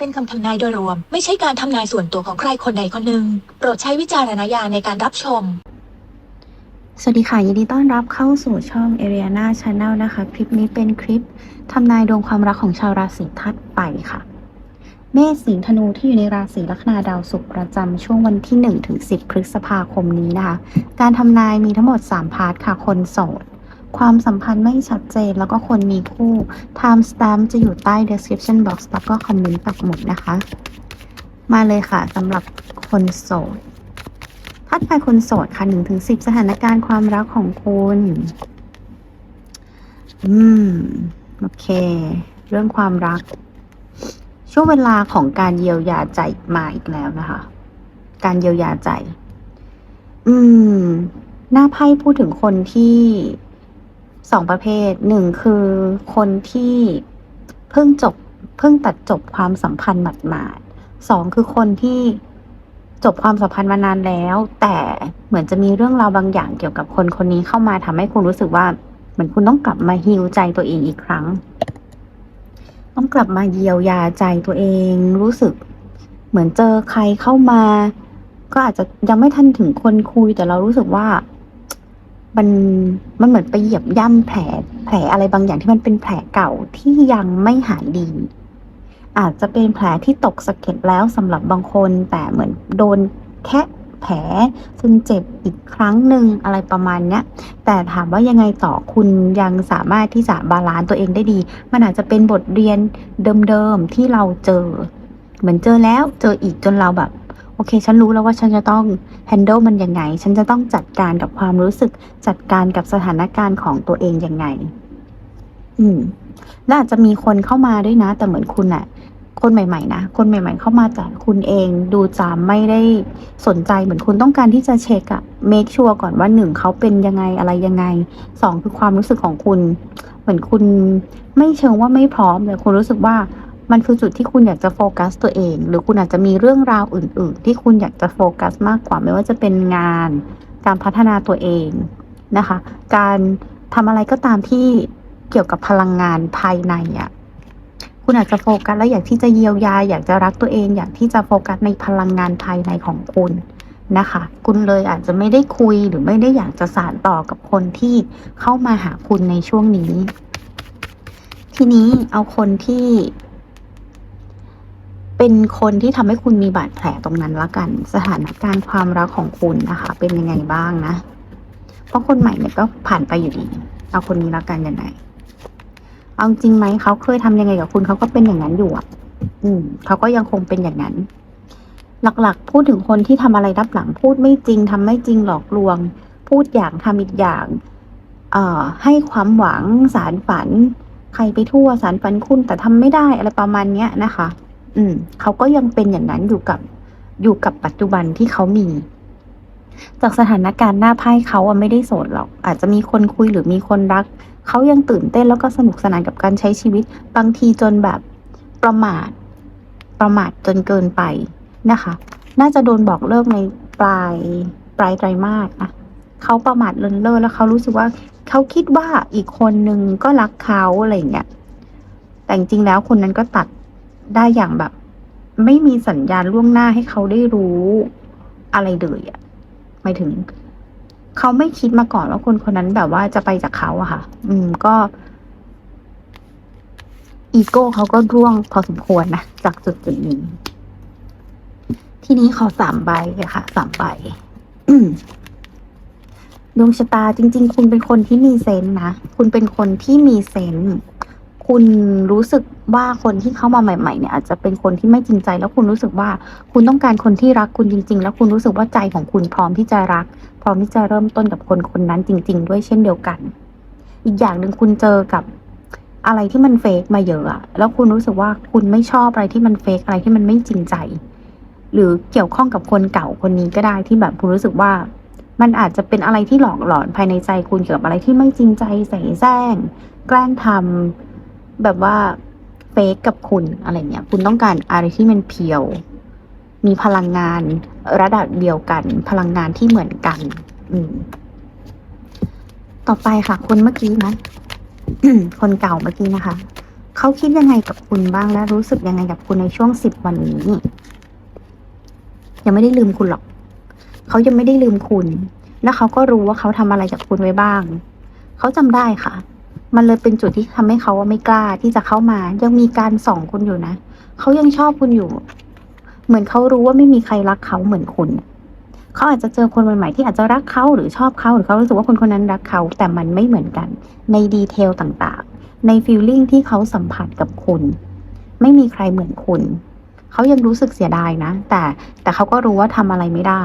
เป็นคำทำนายโดยรวม ไม่ใช่การทำนายส่วนตัวของใครคนใดคนหนึ่ง โปรดใช้วิจารณญาณในการรับชม สวัสดีค่ะ ยินดีต้อนรับเข้าสู่ช่อง Ariana Channel นะคะ คลิปนี้เป็นคลิปทำนายดวงความรักของชาวราศีธาตุไฟค่ะ เมษสิงห์ธนูที่อยู่ในราศีลัคนาดาวศุกร์ประจำช่วงวันที่1ถึง10 พฤษภาคมนี้นะคะ การทำนายมีทั้งหมด 3 พาร์ทค่ะ คนโสด ความสัมพันธ์ไม่ชัดเจน แล้วก็คนมีคู่ Time Stamp จะอยู่ใต้ description box แล้วก็คอมเมนต์ปักหมุดนะคะ มาเลยค่ะสำหรับคนโสดพัดไปคนโสดค่ะหนึ่งถึงสิบสถานการณ์ความรักของคุณ อืม โอเค เรื่องความรัก ช่วงเวลาของการเยียวยาใจมาอีกแล้วนะคะ การเยียวยาใจ อืม หน้าไพ่พูดถึงคนที่ สองประเภทหนึ่งคือคนที่เพิ่งจบเพิ่งตัดจบความสัมพันธ์หมาดๆสองคือคนที่จบความสัมพันธ์มานานแล้ว แต่เหมือนจะมีเรื่องราวบางอย่างเกี่ยวกับคนคนนี้เข้ามาทำให้คุณรู้สึกว่าเหมือนคุณต้องกลับมาฮิวใจตัวเองอีกครั้ง ต้องกลับมาเยียวยาใจตัวเอง รู้สึก เหมือนเจอใครเข้ามา ก็อาจจะยังไม่ทันถึงคนคุยแต่เรารู้สึกว่า มันมันเหมือนไปเหยียบย่ำแผลแผลอะไรบางอย่างที่มันเป็นแผลเก่าที่ยังไม่หายดี อาจจะเป็นแผลที่ตกสะเก็ดแล้วสำหรับบางคน แต่เหมือนโดนแค่แผลจนเจ็บอีกครั้งหนึ่งอะไรประมาณเนี้ย แต่ถามว่ายังไงต่อคุณยังสามารถที่จะบาลานซ์ตัวเองได้ดี มันอาจจะเป็นบทเรียนเดิมๆที่เราเจอ เหมือนเจอแล้วเจออีกจนเราแบบ อเค ฉันรู้แล้วว่าฉันจะต้อง handle มันยังไง ฉันจะต้องจัดการกับความรู้สึก จัดการกับสถานการณ์ของตัวเองยังไง อืม และอาจจะมีคนเข้ามาด้วยนะ แต่เหมือนคุณอะคนใหม่ๆนะ คนใหม่ ๆ เข้ามาแต่คุณเองดูจะไม่ได้สนใจเหมือนคุณต้องการที่จะเช็คอะ make sure ก่อนว่าหนึ่งเขาเป็นยังไงอะไรยังไง สองคือความรู้สึกของคุณ เหมือนคุณไม่เชิงว่าไม่พร้อมแต่คุณรู้สึกว่า มันคือจุดที่คุณอยากจะโฟกัสตัวเอง หรือคุณอาจจะมีเรื่องราวอื่น ๆ ที่คุณอยากจะโฟกัสมากกว่าไม่ว่าจะเป็นงาน การพัฒนาตัวเองนะคะ การทำอะไรก็ตามที่เกี่ยวกับพลังงานภายในอะคุณอาจจะโฟกัสและอยากที่จะเยียวยา อยากจะรักตัวเอง อยากที่จะโฟกัสในพลังงานภายในของคุณนะคะ คุณเลยอาจจะไม่ได้คุยหรือไม่ได้อยากจะสานต่อกับคนที่เข้ามาหาคุณในช่วงนี้ ทีนี้เอาคนที่ เป็นคนที่ทำให้คุณมีบาดแผลตรงนั้นละกัน สถานการณ์ความรักของคุณนะคะ เป็นยังไงบ้างนะ เพราะคนใหม่เนี่ยก็ผ่านไปอยู่ดี เอาคนนี้ละกันยังไงเอาจริงไหมเขาเคยทำยังไงกับคุณเขาก็เป็นอย่างนั้นอยู่อะ อืมเขาก็ยังคงเป็นอย่างนั้น หลักๆ พูดถึงคนที่ทำอะไรรับหลังพูดไม่จริงทำไม่จริงหลอกลวง พูดอย่างทำอีกอย่าง เอ่อ ให้ความหวังสารฝัน ใครไปทั่วสารฝันคุณแต่ทำไม่ได้อะไรประมาณเนี้ยนะคะ อืมเขาก็ยังเป็นอย่างนั้นอยู่กับอยู่กับปัจจุบันที่เขามี จากสถานการณ์หน้าไพ่เขาอะไม่ได้โสดหรอก อาจจะมีคนคุยหรือมีคนรัก เขายังตื่นเต้นแล้วก็สนุกสนานกับการใช้ชีวิต บางทีจนแบบประมาท ประมาทจนเกินไปนะคะ น่าจะโดนบอกเลิกในปลายปลายไตรมาสนะเขาประมาทเลินเล่อแล้วเขารู้สึกว่าเขาคิดว่าอีกคนนึงก็รักเขาอะไรเงี้ยแต่จริงแล้วคนนั้นก็ตัด ได้อย่างแบบ ไม่มีสัญญาณล่วงหน้าให้เขาได้รู้อะไรเลยอะหมายถึง เขาไม่คิดมาก่อนว่าคนคนนั้นแบบว่าจะไปจากเขาอะค่ะ อืมก็ อีโก้เขาก็ร่วงพอสมควรนะจากจุดจุดนี้ ทีนี้ขอสามใบเลยค่ะสามใบดวงชะตาจริง ๆ คุณเป็นคนที่มีเซนนะ คุณเป็นคนที่มีเซน คุณรู้สึกว่าคนที่เข้ามาใหม่ ๆ เนี่ยอาจจะเป็นคนที่ไม่จริงใจ แล้วคุณรู้สึกว่าคุณต้องการคนที่รักคุณจริง ๆ แล้วคุณรู้สึกว่าใจของคุณพร้อมที่จะรัก พร้อมที่จะเริ่มต้นกับคนคนนั้นจริง ๆ ด้วยเช่นเดียวกัน อีกอย่างหนึ่งคุณเจอกับอะไรที่มันเฟกมาเยอะอะแล้วคุณรู้สึกว่าคุณไม่ชอบอะไรที่มันเฟกอะไรที่มันไม่จริงใจ หรือเกี่ยวข้องกับคนเก่าคนนี้ก็ได้ที่แบบคุณรู้สึกว่า มันอาจจะเป็นอะไรที่หลอกหลอนภายในใจคุณเกี่ยวกับอะไรที่ไม่จริงใจใส่แซงแกล้งทำ แบบว่าเฟกกับคุณอะไรเงี้ย คุณต้องการอะไรที่มันเพียว มีพลังงานระดับเดียวกัน พลังงานที่เหมือนกัน อืม ต่อไปค่ะ คนเมื่อกี้นะคนเก่าเมื่อกี้นะคะ เขาคิดยังไงกับคุณบ้างและรู้สึกยังไงกับคุณในช่วงสิบวันนี้ ยังไม่ได้ลืมคุณหรอก เขายังไม่ได้ลืมคุณ และเขาก็รู้ว่าเขาทำอะไรกับคุณไว้บ้าง เขาจำได้ค่ะ มันเลยเป็นจุดที่ทำให้เขาว่าไม่กล้าที่จะเข้ามา ยังมีการส่องคุณอยู่นะเขายังชอบคุณอยู่ เหมือนเขารู้ว่าไม่มีใครรักเขาเหมือนคุณเขาอาจจะเจอคนใหม่ๆที่อาจจะรักเขาหรือชอบเขาหรือเขารู้สึกว่าคนคนนั้นรักเขา แต่มันไม่เหมือนกัน ในดีเทลต่างๆ ในฟีลลิ่งที่เขาสัมผัสกับคุณ ไม่มีใครเหมือนคุณเขายังรู้สึกเสียดายนะ แต่แต่เขาก็รู้ว่าทำอะไรไม่ได้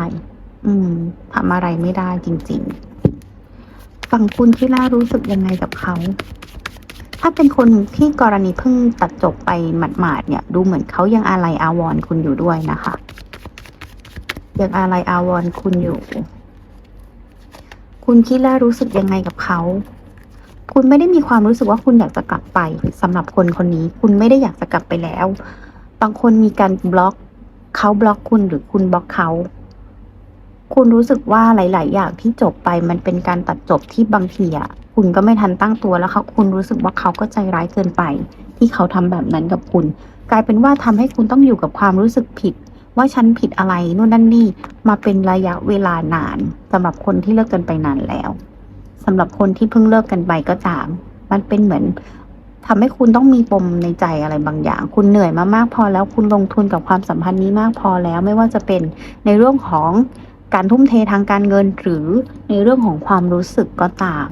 อืมทำอะไรไม่ได้จริง ๆ ฝั่งคุณที่น่ารู้สึกยังไงกับเขา ถ้าเป็นคนที่กรณีเพิ่งตัดจบไปหมาดๆเนี่ย ดูเหมือนเขายังอาลัยอาวรณ์คุณอยู่ด้วยนะคะ ยังอาลัยอาวรณ์คุณอยู่ คุณคิดและรู้สึกยังไงกับเขา คุณไม่ได้มีความรู้สึกว่าคุณอยากจะกลับไปสำหรับคนคนนี้ คุณไม่ได้อยากจะกลับไปแล้ว บางคนมีการบล็อกเขาบล็อกคุณหรือคุณบล็อกเขา คุณรู้สึกว่าหลาย ๆ อย่างที่จบไปมันเป็นการตัดจบที่บางทีอะคุณก็ไม่ทันตั้งตัวแล้วเขาคุณรู้สึกว่าเขาก็ใจร้ายเกินไป ที่เขาทำแบบนั้นกับคุณ กลายเป็นว่าทำให้คุณต้องอยู่กับความรู้สึกผิด ว่าฉันผิดอะไรนู่นนั่นนี่มาเป็นระยะเวลานานสำหรับคนที่เลิกกันไปนานแล้วสำหรับคนที่เพิ่งเลิกกันไปก็ตาม มันเป็นเหมือนทำให้คุณต้องมีปมในใจอะไรบางอย่าง คุณเหนื่อยมามากพอแล้วคุณลงทุนกับความสัมพันธ์นี้มากพอแล้ว ไม่ว่าจะเป็นในเรื่องของ การทุ่มเททางการเงินหรือในเรื่องของความรู้สึกก็ตาม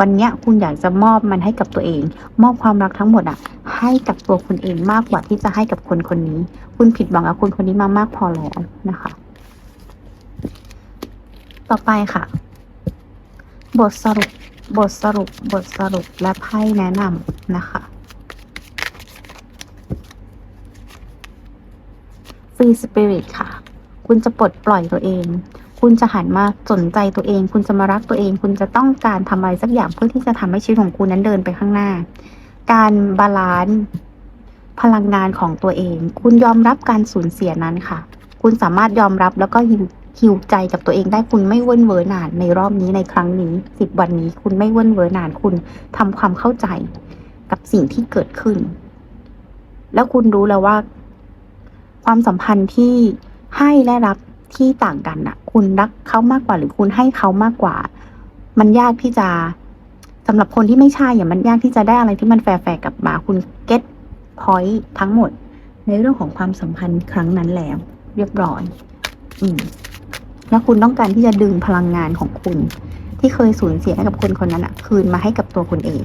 วันเนี้คุณอยากจะมอบมันให้กับตัวเอง มอบความรักทั้งหมดอะให้กับตัวคุณเองมากกว่าที่จะให้กับคนคนนี้ คุณผิดหวังกับคนคนนี้มามากพอแล้วนะคะ ต่อไปค่ะ บทสรุปบทสรุปบทสรุปและไพ่แนะนำนะคะ Free Spirit ค่ะ คุณจะปลดปล่อยตัวเอง คุณจะหันมาสนใจตัวเอง คุณจะมารักตัวเอง คุณจะต้องการทำอะไรสักอย่างเพื่อที่จะทำให้ชีวิตของคุณนั้นเดินไปข้างหน้า การบาลานซ์พลังงานของตัวเอง คุณยอมรับการสูญเสียนั้นค่ะ คุณสามารถยอมรับแล้วก็ฮิวใจกับตัวเองได้คุณไม่เว้นเวอร์นานในรอบนี้ในครั้งนี้สิบวันนี้ คุณไม่เว้นเวอร์นานคุณทำความเข้าใจกับสิ่งที่เกิดขึ้น แล้วคุณรู้แล้วว่า ความสัมพันธ์ที่ ให้และรับที่ต่างกันน่ะคุณรักเขามากกว่าหรือคุณให้เขามากกว่า มันยากที่จะสำหรับคนที่ไม่ใช่อะมันยากที่จะได้อะไรที่มันแฟร์ๆกลับมาคุณเก็ตพอยต์ทั้งหมด ในเรื่องของความสัมพันธ์ครั้งนั้นแล้ว เรียบร้อย อืมแล้วคุณต้องการที่จะดึงพลังงานของคุณ ที่เคยสูญเสียให้กับคนคนนั้นอะคืนมาให้กับตัวคุณเอง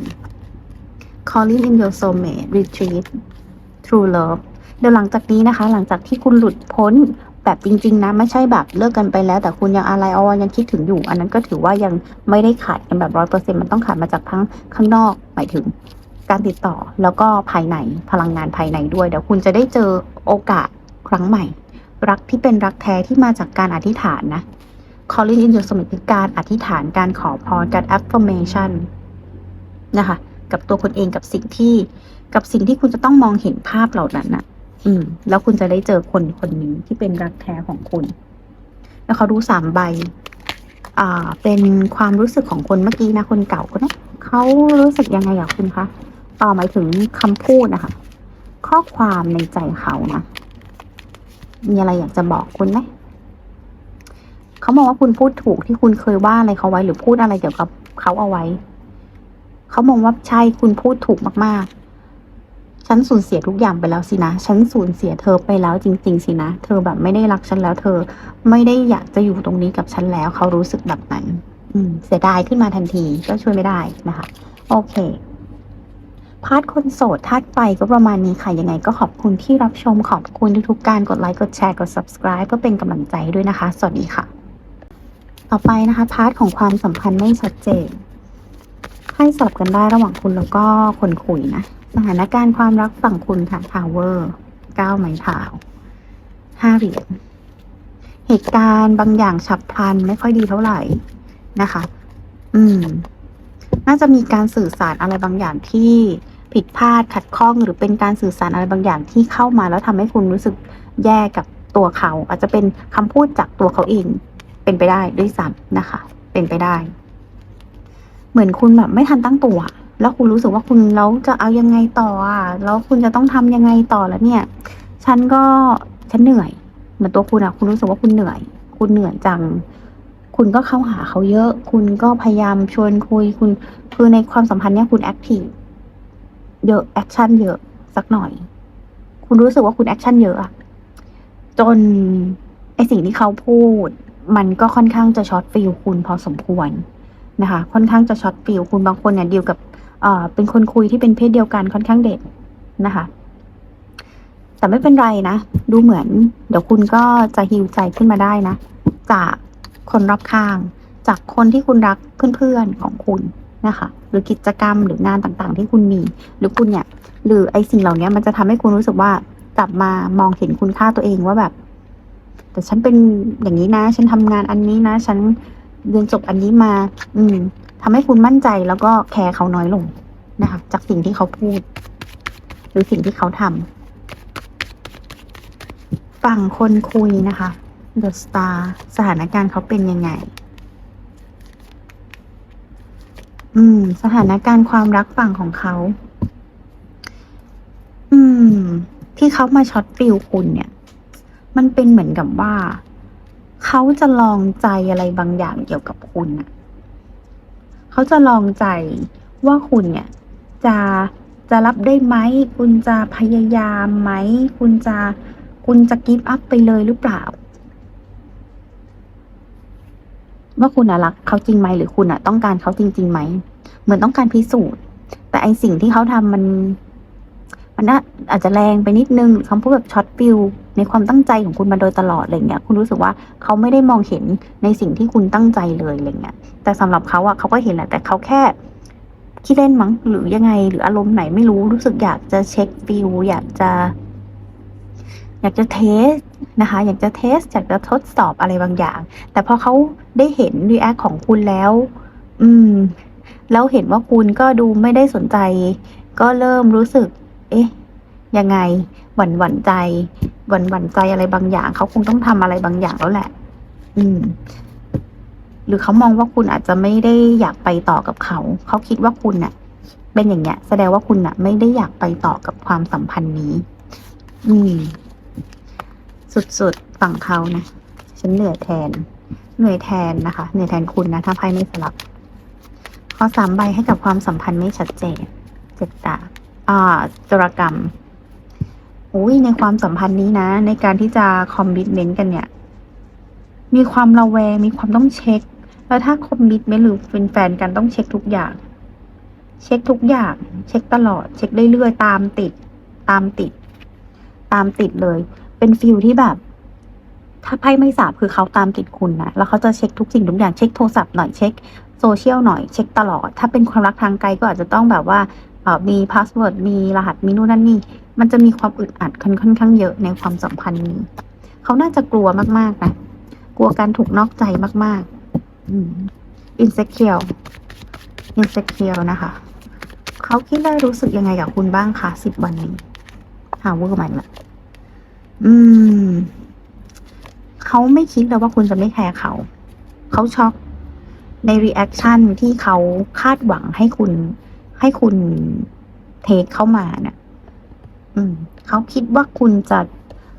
calling in your soulmate retreat true love เดี๋ยวหลังจากนี้นะคะ หลังจากที่คุณหลุดพ้น แบบจริง ๆ นะ ไม่ใช่แบบเลิกกันไปแล้ว แต่คุณยังอะไรอายังคิดถึงอยู่ อันนั้นก็ถือว่ายังไม่ได้ขาดกันแบบร้อยเปอร์เซ็นมันต้องขาดมาจากทั้งข้างนอกหมายถึงการติดต่อแล้วก็ภายในพลังงานภายในด้วย เดี๋ยวคุณจะได้เจอโอกาสครั้งใหม่ รักที่เป็นรักแท้ที่มาจากการอธิษฐานนะ calling in your soulmate คือการอธิษฐานการขอพรการ affirmation นะคะ กับตัวคุณเองกับสิ่งที่กับสิ่งที่คุณจะต้องมองเห็นภาพเหล่านั้นนะ อืม แล้วคุณจะได้เจอคนคนนี้ที่เป็นรักแท้ของคุณ แล้วเขาดูสามใบ อ่า เป็นความรู้สึกของคนเมื่อกี้นะคนเก่าคนนี้เขารู้สึกยังไงกับคุณคะต่อหมายถึงคำพูดนะคะ ข้อความในใจเขานะมีอะไรอยากจะบอกคุณไหมเขามองว่าคุณพูดถูกที่คุณเคยว่าอะไรเขาไว้หรือพูดอะไรเกี่ยวกับเขาเอาไว้ เขามองว่าใช่คุณพูดถูกมากๆ ฉันสูญเสียทุกอย่างไปแล้วสินะ ฉันสูญเสียเธอไปแล้วจริง ๆ สินะ เธอแบบไม่ได้รักฉันแล้ว เธอไม่ได้อยากจะอยู่ตรงนี้กับฉันแล้ว เขารู้สึกแบบนั้น อืม เสียดายขึ้นมาทันทีก็ช่วยไม่ได้นะคะ โอเคพาร์ทคนโสดธาตุไฟก็ประมาณนี้ค่ะ ยังไงก็ขอบคุณที่รับชมขอบคุณทุกๆการกดไลค์กดแชร์กด subscribe เพื่อเป็นกำลังใจด้วยนะคะ สวัสดีค่ะ ต่อไปนะคะพาร์ทของความสัมพันธ์ไม่ชัดเจนให้สลับกันได้ระหว่างคุณแล้วก็คนคุยนะ สถานการณ์ความรักฝั่งคุณค่ะ Tower เก้าไม้เท้าห้าเหรียญเหตุการณ์บางอย่างฉับพลันไม่ค่อยดีเท่าไหร่นะคะ อืม น่าจะมีการสื่อสารอะไรบางอย่างที่ผิดพลาดขัดข้องหรือเป็นการสื่อสารอะไรบางอย่างที่เข้ามาแล้วทำให้คุณรู้สึกแย่กับตัวเขา อาจจะเป็นคำพูดจากตัวเขาเอง เป็นไปได้ด้วยซ้ำนะคะ เป็นไปได้ เหมือนคุณแบบไม่ทันตั้งตัว แล้วคุณรู้สึกว่าคุณแล้วจะเอายังไงต่ออะ แล้วคุณจะต้องทำยังไงต่อแล้วเนี่ย ฉันก็ฉันเหนื่อย เหมือนตัวคุณอะ คุณรู้สึกว่าคุณเหนื่อย คุณเหนื่อยจัง คุณก็เข้าหาเขาเยอะ คุณก็พยายามชวนคุย คุณคือในความสัมพันธ์เนี่ยคุณแอคทีฟเยอะแอคชั่นเยอะสักหน่อย คุณรู้สึกว่าคุณแอคชั่นเยอะอะจนไอสิ่งที่เขาพูด มันก็ค่อนข้างจะช็อตฟิลคุณพอสมควรนะคะ ค่อนข้างจะช็อตฟิลคุณบางคนเนี่ยดีลกับ เอ่อเป็นคนคุยที่เป็นเพศเดียวกันค่อนข้างเด่นนะคะ แต่ไม่เป็นไรนะ ดูเหมือน เดี๋ยวคุณก็จะฮิวใจขึ้นมาได้นะ จากคนรอบข้าง จากคนที่คุณรักเพื่อนๆของคุณนะคะ หรือกิจกรรมหรืองานต่างๆ ที่คุณมี หรือคุณเนี่ย หรือไอสิ่งเหล่านี้มันจะทำให้คุณรู้สึกว่ากลับมามองเห็นคุณค่าตัวเองว่าแบบ แต่ฉันเป็นอย่างนี้นะ ฉันทำงานอันนี้นะ ฉันเรียนจบอันนี้มา อืม ทำให้คุณมั่นใจแล้วก็แคร์เขาน้อยลงนะคะ จากสิ่งที่เขาพูด หรือสิ่งที่เขาทำฝั่งคนคุยนะคะ The Star สถานการณ์เขาเป็นยังไง อืม สถานการณ์ความรักฝั่งของเขา อืม ที่เขามาช็อตฟิลคุณเนี่ย มันเป็นเหมือนกับว่า เขาจะลองใจอะไรบางอย่างเกี่ยวกับคุณน่ะ เขาจะลองใจว่าคุณเนี่ยจะจะรับได้ไหม คุณจะพยายามไหม คุณจะคุณจะกิฟต์อัพไปเลยหรือเปล่า ว่าคุณอะรักเขาจริงไหมหรือคุณอะต้องการเขาจริงๆไหม เหมือนต้องการพิสูจน์ แต่ไอสิ่งที่เขาทำมัน มันน่าอาจจะแรงไปนิดนึงหรือคำพูดแบบช็อตฟิลในความตั้งใจของคุณมาโดยตลอดอะไรเงี้ยคุณรู้สึกว่าเขาไม่ได้มองเห็นในสิ่งที่คุณตั้งใจเลยอะไรเงี้ยแต่สำหรับเขาอะเขาก็เห็นแหละแต่เขาแค่คิดเล่นมั้งหรือยังไง หรืออารมณ์ไหนไม่รู้รู้สึกอยากจะเช็คฟิลอยากจะ อยากจะเทสนะคะ อยากจะเทสอยากจะทดสอบอะไรบางอย่าง แต่พอเขาได้เห็นรีแอคของคุณแล้ว อืม แล้วเห็นว่าคุณก็ดูไม่ได้สนใจ ก็เริ่มรู้สึก เอ๊ะ ยังไง หวั่นหวั่นใจ หวั่นหวั่นใจอะไรบางอย่าง เขาคงต้องทำอะไรบางอย่างแล้วแหละ อืม หรือเขามองว่าคุณอาจจะไม่ได้อยากไปต่อกับเขา เขาคิดว่าคุณน่ะ เป็นอย่างเงี้ย แสดงว่าคุณน่ะ ไม่ได้อยากไปต่อกับความสัมพันธ์นี้ อืม สุดๆ ฝั่งเขานะ ฉันเหนื่อยแทน เหนื่อยแทนนะคะ เหนื่อยแทนคุณนะ ถ้าไพ่ไม่สลับขอสามใบให้กับความสัมพันธ์ไม่ชัดเจนเจ็ดดาบอ่า จรกรรมอุ้ยในความสัมพันธ์นี้นะ ในการที่จะคอมมิชเมนต์กันเนี่ย มีความระแวง มีความต้องเช็ค แล้วถ้าคอมมิชเมนต์หรือเป็นแฟนกันต้องเช็คทุกอย่าง เช็คทุกอย่าง เช็คตลอด เช็คเรื่อยๆตามติด ตามติด ตามติดเลย เป็นฟิลที่แบบ ถ้าไพ่ไม่สาบคือเขาตามติดคุณนะแล้วเขาจะเช็คทุกสิ่งทุกอย่างเช็คโทรศัพท์หน่อยเช็คโซเชียลหน่อยเช็คตลอด ถ้าเป็นความรักทางไกลก็อาจจะต้องแบบว่า มีพาสเวิร์ดมีรหัสมีนู่นนั่นนี่ มันจะมีความอึดอัดค่อนค่อนข้างเยอะในความสัมพันธ์นี้ เขาน่าจะกลัวมากๆนะ กลัวการถูกนอกใจมากๆอืม insecure insecure นะคะ เขาคิดและรู้สึกยังไงกับคุณบ้างคะสิบวันนี้หาเวอร์มันละอืม เขาไม่คิดเลยว่าคุณจะไม่แคร์เขา เขาช็อกในรีแอคชั่นที่เขาคาดหวังให้คุณ ให้คุณเทคเข้ามาเนี่ยอืม เขาคิดว่าคุณจะ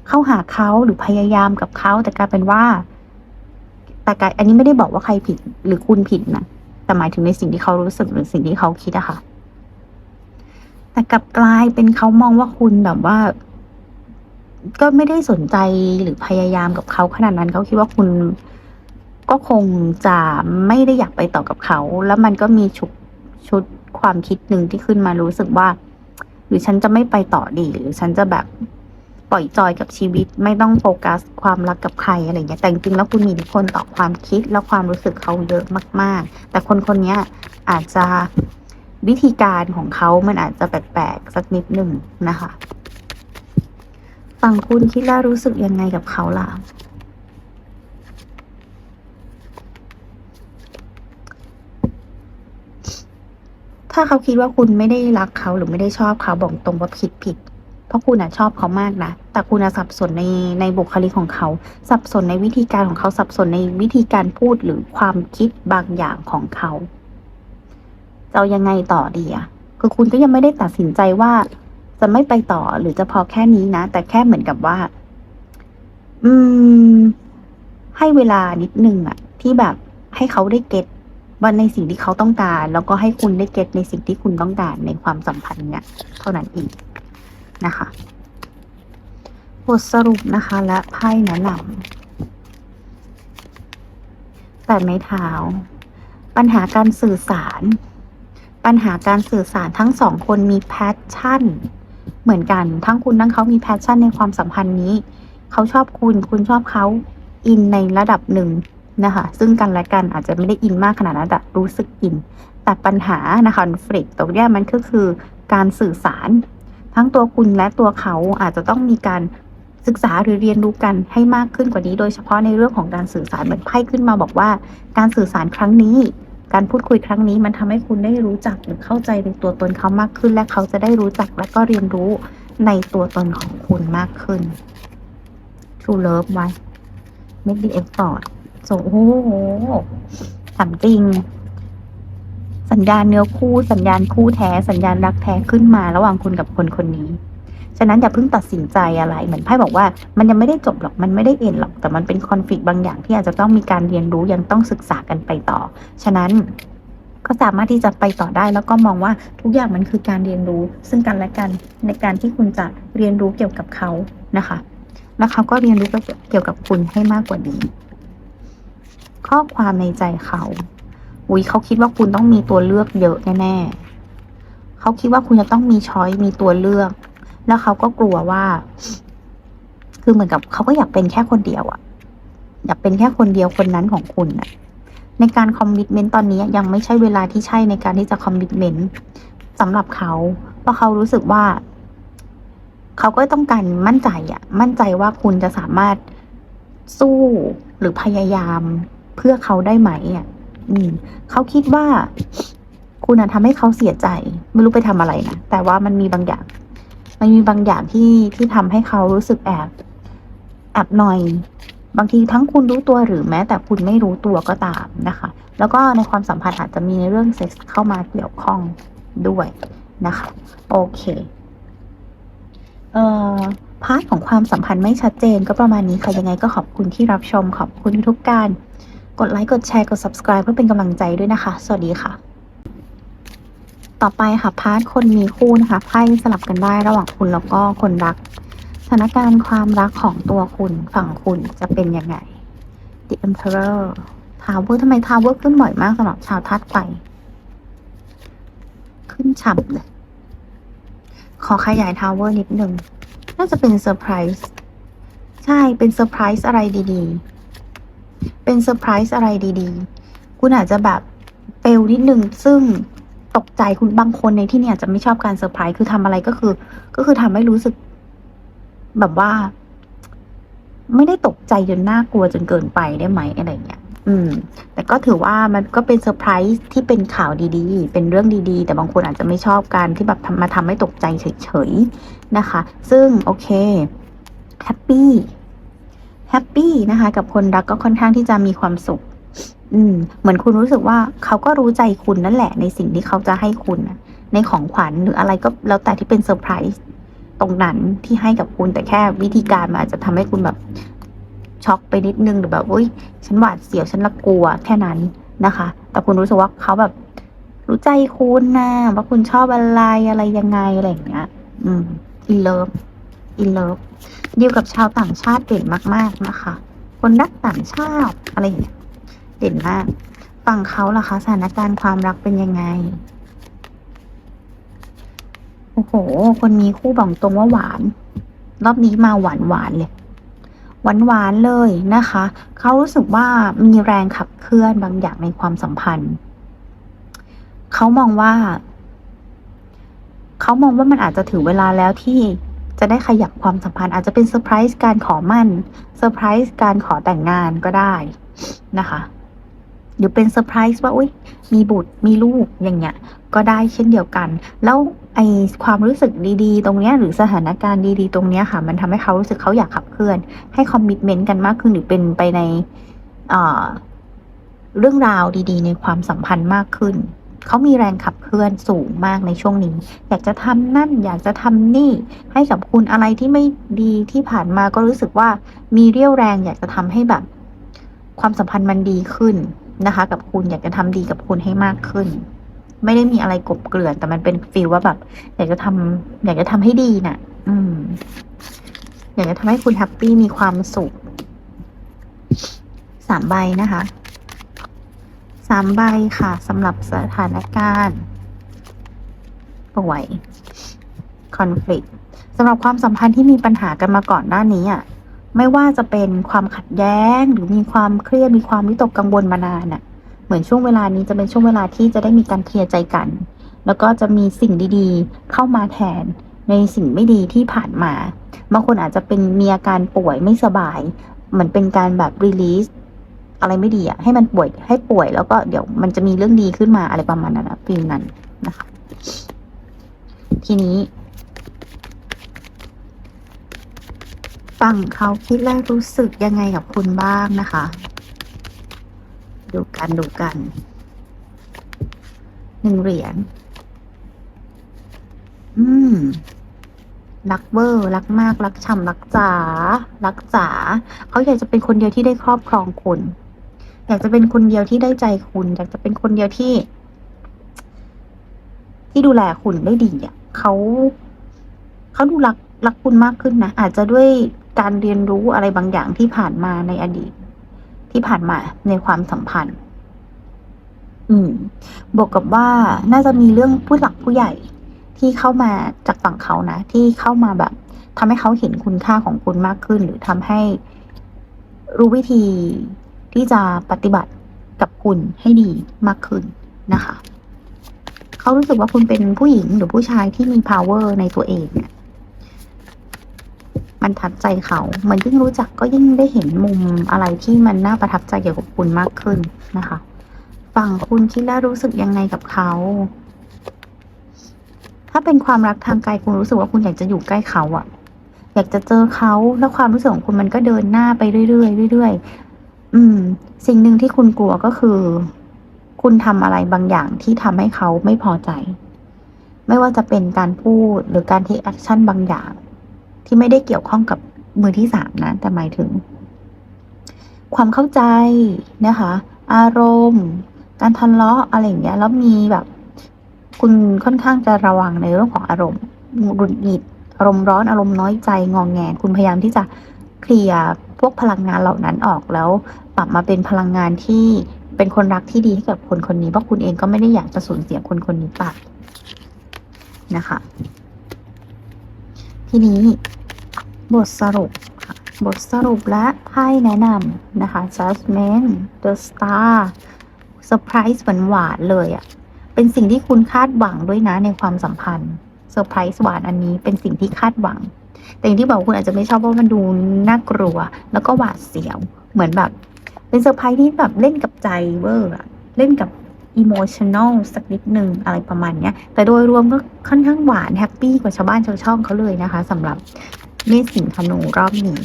เข้าหาเขาหรือพยายามกับเขาแต่กลายเป็นว่า แต่กายอันนี้ไม่ได้บอกว่าใครผิดหรือคุณผิดนะแต่หมายถึงในสิ่งที่เขารู้สึกหรือสิ่งที่เขาคิดอะค่ะ แต่กลับกลายเป็นเขามองว่าคุณแบบว่า ก็ไม่ได้สนใจหรือพยายามกับเขาขนาดนั้นเขาคิดว่าคุณก็คงจะไม่ได้อยากไปต่อกับเขา แล้วมันก็มีชุดชุด ความคิดหนึ่งที่ขึ้นมารู้สึกว่า หรือฉันจะไม่ไปต่อดี หรือฉันจะแบบปล่อยจอยกับชีวิต ไม่ต้องโฟกัสความรักกับใครอะไรอย่างเงี้ยแต่จริงๆแล้วคุณมีอิทธิพลต่อความคิดและความรู้สึกเขาเยอะมาก ๆ แต่คนคนเนี้ยอาจจะวิธีการของเขามันอาจจะแปลกๆสักนิดหนึ่งนะคะฝั่งคุณคิดแล้วรู้สึกยังไงกับเขาล่ะ ถ้าเขาคิดว่าคุณไม่ได้รักเขาหรือไม่ได้ชอบเขาบอกตรงว่าคิดผิด เพราะคุณอะชอบเขามากนะ แต่คุณอะสับสนในในบุคลิกของเขา สับสนในวิธีการของเขาสับสนในวิธีการพูดหรือความคิดบางอย่างของเขาจะเอายังไงต่อดีอะคือคุณก็ยังไม่ได้ตัดสินใจว่าจะไม่ไปต่อหรือจะพอแค่นี้นะ แต่แค่เหมือนกับว่า อืม ให้เวลานิดนึงอะที่แบบให้เขาได้เก็ต ว่าในสิ่งที่เขาต้องการ แล้วก็ให้คุณได้เก็ตในสิ่งที่คุณต้องการในความสัมพันธ์เนี่ยเท่านั้นเองนะคะบทสรุปนะคะและไพ่แนะนำแต่ไม่เท้า ปัญหาการสื่อสาร ปัญหาการสื่อสารทั้งสองคนมีแพชชั่น เหมือนกันทั้งคุณทั้งเขามีแพชชั่นในความสัมพันธ์นี้ เขาชอบคุณคุณชอบเขาอินในระดับหนึ่ง นะคะ ซึ่งกันและกันอาจจะไม่ได้อินมากขนาดนั้นแต่รู้สึกอิน แต่ปัญหานะคะฟ lict ตรงนี้มันก็คือการสื่อสาร ทั้งตัวคุณและตัวเขาอาจจะต้องมีการศึกษาหรือเรียนรู้กันให้มากขึ้นกว่านี้ โดยเฉพาะในเรื่องของการสื่อสารเหมือนไพ่ขึ้นมาบอกว่า การสื่อสารครั้งนี้ การพูดคุยครั้งนี้ มันทำให้คุณได้รู้จักหรือเข้าใจในตัวตนเขามากขึ้น และเขาจะได้รู้จักและก็เรียนรู้ในตัวตนของคุณมากขึ้น True Love ไว้ Make the effort โอ้โหถามจริง สัญญาณเนื้อคู่สัญญาณคู่แท้สัญญาณรักแท้ขึ้นมาระหว่างคุณกับคนคนนี้ ฉะนั้นอย่าเพิ่งตัดสินใจอะไร เหมือนไพ่บอกว่า มันยังไม่ได้จบหรอกมันไม่ได้เอ็นหรอก แต่มันเป็นคอนฟ lict บางอย่างที่อาจจะต้องมีการเรียนรู้ยังต้องศึกษากันไปต่อ ฉะนั้นก็สามารถที่จะไปต่อได้แล้วก็มองว่าทุกอย่างมันคือการเรียนรู้ ซึ่งกันและกันในการที่คุณจะเรียนรู้เกี่ยวกับเขานะคะ แล้วเขาก็เรียนรู้เกี่ยวกับคุณให้มากกว่านี้ ข้อความในใจเขาอุ้ยเขาคิดว่าคุณต้องมีตัวเลือกเยอะแน่ๆเขาคิดว่าคุณจะต้องมีช้อยมีตัวเลือก แล้วเขาก็กลัวว่า คือเหมือนกับเขาก็อยากเป็นแค่คนเดียวอะอยากเป็นแค่คนเดียวคนนั้นของคุณน่ะในการคอมมิชเมนต์ตอนนี้ยังไม่ใช่เวลาที่ใช่ในการที่จะคอมมิชเมนต์สำหรับเขาเพราะเขารู้สึกว่า เขาก็ต้องการมั่นใจอะมั่นใจว่าคุณจะสามารถสู้หรือพยายาม เพื่อเขาได้ไหมอะอืมเขาคิดว่า คุณอะทำให้เขาเสียใจ ไม่รู้ไปทำอะไรนะแต่ว่ามันมีบางอย่างมันมีบางอย่างที่ที่ทำให้เขารู้สึกแอบแอบหน่อย บางทีทั้งคุณรู้ตัวหรือแม้ แต่คุณไม่รู้ตัวก็ตามนะคะ แล้วก็ในความสัมพันธ์อาจจะมีในเรื่องเซ็กส์เข้ามาเกี่ยวข้องด้วยนะคะ โอเคเอ่อพาร์ทของความสัมพันธ์ไม่ชัดเจนก็ประมาณนี้ค่ะยังไงก็ขอบคุณที่รับชมขอบคุณทุกการ กดไลค์กดแชร์กด subscribe เพื่อเป็นกำลังใจด้วยนะคะ สวัสดีค่ะ ต่อไปค่ะพาร์ทคนมีคู่นะคะไพ่สลับกันได้ระหว่างคุณแล้วก็คนรักสถานการณ์ความรักของตัวคุณฝั่งคุณจะเป็นยังไง The Emperor ทาวเวอร์ทำไมทาวเวอร์ขึ้นบ่อยมากสำหรับชาวธาตุไฟขึ้นฉ่ำเลย ขอขยายทาวเวอร์นิดนึง น่าจะเป็นเซอร์ไพรส์ ใช่ เป็นเซอร์ไพรส์อะไรดีๆ เป็นเซอร์ไพรส์อะไรดีๆ คุณอาจจะแบบเฟลนิดนึง ซึ่งตกใจคุณบางคนในที่นี่อาจจะไม่ชอบการเซอร์ไพรส์คือทำอะไรก็คือ ก็คือทำให้รู้สึก แบบว่า ไม่ได้ตกใจจนน่ากลัวจนเกินไปได้ไหมอะไรเงี้ยอืม แต่ก็ถือว่ามันก็เป็นเซอร์ไพรส์ที่เป็นข่าวดีๆ เป็นเรื่องดีๆ แต่บางคนอาจจะไม่ชอบการที่แบบมาทำให้ตกใจเฉยๆนะคะ ซึ่งโอเคแฮปปี้ แฮปปี้นะคะ กับคนรักก็ค่อนข้างที่จะมีความสุข อืม เหมือนคุณรู้สึกว่าเขาก็รู้ใจคุณนั่นแหละ ในสิ่งที่เขาจะให้คุณ ในของขวัญหรืออะไรก็แล้วแต่ที่เป็นเซอร์ไพรส์ตรงนั้นที่ให้กับคุณแต่แค่วิธีการมันอาจจะทำให้คุณแบบช็อกไปนิดนึงหรือแบบอุ้ยฉันหวาดเสียวฉันละกลัวแค่นั้นนะคะ แต่คุณรู้สึกว่าเขาแบบ รู้ใจคุณนะว่าคุณชอบอะไรอะไรยังไงอะไรอย่างเงี้ย อืมอินเลิฟ อินเลิฟดีลกับชาวต่างชาติเด่นมาก ๆ นะคะ คนรักต่างชาติอะไรอย่างเงี้ยเด่นมาก ฝั่งเขาล่ะคะสถานการณ์ความรักเป็นยังไง โอ้โห คนมีคู่บอกตรงว่าหวาน รอบนี้มาหวานหวานเลย หวานหวานเลยนะคะ เขารู้สึกว่ามีแรงขับเคลื่อนบางอย่างในความสัมพันธ์ เขามองว่า เขามองว่ามันอาจจะถึงเวลาแล้วที่ จะได้ขยับความสัมพันธ์อาจจะเป็นเซอร์ไพรส์การขอมั่นเซอร์ไพรส์การขอแต่งงานก็ได้นะคะหรือเป็นเซอร์ไพรส์ว่าอุ้ยมีบุตรมีลูกอย่างเงี้ยก็ได้เช่นเดียวกัน แล้วไอความรู้สึกดีๆ ตรงเนี้ยหรือสถานการณ์ดีๆ ตรงเนี้ยค่ะ มันทำให้เขารู้สึกเขาอยากขับเคลื่อน ให้คอมมิชเมนต์กันมากขึ้นหรือเป็นไปในเรื่องราวดีๆ ในความสัมพันธ์มากขึ้น เขามีแรงขับเคลื่อนสูงมากในช่วงนี้ อยากจะทำนั่นอยากจะทำนี่ ให้กับคุณอะไรที่ไม่ดีที่ผ่านมาก็รู้สึกว่ามีเรี่ยวแรงอยากจะทำให้แบบ ความสัมพันธ์มันดีขึ้นนะคะ กับคุณอยากจะทำดีกับคุณให้มากขึ้น ไม่ได้มีอะไรกบเกลื่อน แต่มันเป็นฟีลว่าแบบ อยากจะทำอยากจะทำให้ดีน่ะ อืม อยากจะทำให้คุณแฮปปี้มีความสุขสามใบนะคะามใบค่ะสำหรับสถานการณ์ป่วย conflict สำหรับความสัมพันธ์ที่มีปัญหากันมาก่อนหน้านี้อะไม่ว่าจะเป็นความขัดแย้งหรือมีความเครียดมีความวิตกกังวลมานานน่ะ เหมือนช่วงเวลานี้จะเป็นช่วงเวลาที่จะได้มีการเคลียร์ใจกัน แล้วก็จะมีสิ่งดีๆ เข้ามาแทนในสิ่งไม่ดีที่ผ่านมาบางคนอาจจะเป็นมีอาการป่วยไม่สบาย เหมือนเป็นการแบบรีลีส อะไรไม่ดีอะให้มันป่วยให้ป่วยแล้วก็เดี๋ยวมันจะมีเรื่องดีขึ้นมาอะไรประมาณนั้นนะฟีลนั้นนะคะ ทีนี้ฟังเขาคิดและรู้สึกยังไงกับคุณบ้างนะคะ ดูกันดูกันหนึ่งเหรียญอืมรักเวอร์รักมาก รักช่ำรักจ๋ารักจ๋าเขาอยากจะเป็นคนเดียวที่ได้ครอบครองคุณ อยากจะเป็นคนเดียวที่ได้ใจคุณ อยากจะเป็นคนเดียวที่ ที่ดูแลคุณได้ดีอะเขาเขาดูรักรักคุณมากขึ้นนะอาจจะด้วยการเรียนรู้อะไรบางอย่างที่ผ่านมาในอดีต ที่ผ่านมาในความสัมพันธ์ อืม บวกกับว่าน่าจะมีเรื่องผู้หลักผู้ใหญ่ที่เข้ามาจากฝั่งเขานะที่เข้ามาแบบทำให้เขาเห็นคุณค่าของคุณมากขึ้น หรือทำให้รู้วิธี ที่จะปฏิบัติกับคุณให้ดีมากขึ้นนะคะ เขารู้สึกว่าคุณเป็นผู้หญิงหรือผู้ชายที่มี power ในตัวเองเนี่ยมันทัดใจเขาเหมือนยิ่งรู้จักก็ยิ่งได้เห็นมุมอะไรที่มันน่าประทับใจเกี่ยวกับคุณมากขึ้นนะคะ ฝั่งคุณคิดแล้วรู้สึกยังไงกับเขา ถ้าเป็นความรักทางไกลคุณรู้สึกว่าคุณอยากจะอยู่ใกล้เขาอะอยากจะเจอเขาแล้วความรู้สึกของคุณมันก็เดินหน้าไปเรื่อยๆเรื่อยๆ อืม สิ่งหนึ่งที่คุณกลัวก็คือ คุณทำอะไรบางอย่างที่ทำให้เขาไม่พอใจ ไม่ว่าจะเป็นการพูดหรือการเทคแอคชั่นบางอย่าง ที่ไม่ได้เกี่ยวข้องกับมือที่สามนะ แต่หมายถึง ความเข้าใจนะคะ อารมณ์ การทะเลาะอะไรอย่างเงี้ย แล้วมีแบบ คุณค่อนข้างจะระวังในเรื่องของอารมณ์หงุดหงิดอารมณ์ร้อนอารมณ์น้อยใจงองแง คุณพยายามที่จะเคลียร์ วกพลังงานเหล่านั้นออกแล้ว ปรับมาเป็นพลังงานที่เป็นคนรักที่ดีให้กับคนคนนี้เพราะคุณเองก็ไม่ได้อยากจะสูญเสียคนคนนี้ไปนะคะ ทีนี้บทสรุปค่ะบทสรุปและไพ่แนะนำนะคะ Judgment The Star เซอร์ไพรส์หวานๆเลยอะ่ะ เป็นสิ่งที่คุณคาดหวังด้วยนะในความสัมพันธ์เซอร์ไพรส์หวานอันนี้เป็นสิ่งที่คาดหวัง แต่อย่างที่บอกคุณอาจจะไม่ชอบเพราะมันดูน่ากลัว แล้วก็หวาดเสียว เหมือนแบบ เป็นเซอร์ไพรส์ที่แบบเล่นกับใจเวอร์เล่นกับอิโมชัน a ลสักนิดหนึ่งอะไรประมาณเนี้ย แต่โดยรวมก็ค่อนข้างหวานแฮปปี้กว่าชาวบ้านชาวช่องเขาเลยนะคะสำหรับเมษสิงธนูรอบนี้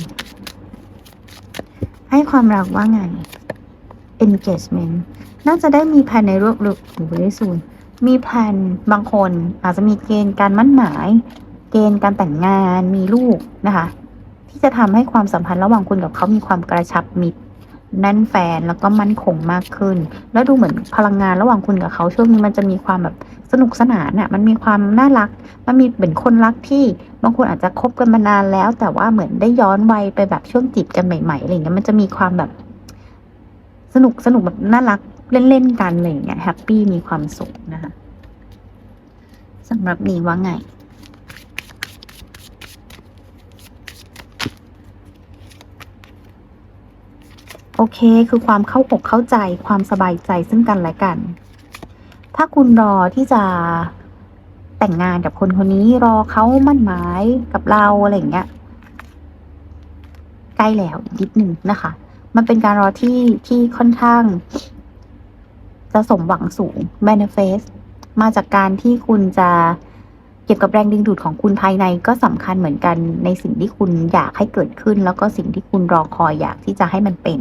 ให้ความรักว่าไง engagement น่าจะได้มีแผนในรวบรวมหรือไม่สูนมีแผนบางคนอาจจะมีเกณฑ์การมั่นหมาย เกณฑ์การแต่งงานมีลูกนะคะ ที่จะทำให้ความสัมพันธ์ระหว่างคุณกับเขามีความกระชับมิตรแน่นแฟนแล้วก็มั่นคงมากขึ้น แล้วดูเหมือนพลังงานระหว่างคุณกับเขาช่วงนี้มันจะมีความแบบสนุกสนานน่ะมันมีความน่ารัก มันมีเป็นคนรักที่บางคนอาจจะคบกันมานานแล้ว แต่ว่าเหมือนได้ย้อนวัยไปแบบช่วงจีบกันใหม่ๆอะไรเงี้ยมันจะมีความแบบ สนุกสนุกแบบน่ารักเล่นๆกันอะไรเงี้ยแฮปปี้มีความสุขนะคะสำหรับนี้ว่าไง โอเค คือความเข้าอกเข้าใจความสบายใจซึ่งกันและกัน ถ้าคุณรอที่จะแต่งงานกับคนคนนี้รอเขามั่นหมายกับเราอะไรอย่างเงี้ยใกล้แล้วนิดหนึ่งนะคะ มันเป็นการรอที่ที่ค่อนข้าง จะสมหวังสูง manifest มาจากการที่คุณจะเกี่ยวกับแรงดึงดูดของคุณภายในก็สำคัญเหมือนกันในสิ่งที่คุณอยากให้เกิดขึ้น แล้วก็สิ่งที่คุณรอคอยอยากที่จะให้มันเป็น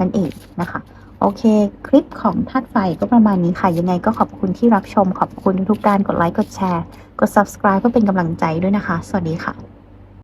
นั่นเองนะคะโอเค คลิปของธาตุไฟก็ประมาณนี้ค่ะ ยังไงก็ขอบคุณที่รับชม ขอบคุณทุกๆการกดไลค์ กดแชร์ กด subscribe เพื่อเป็นกำลังใจด้วยนะคะ สวัสดีค่ะ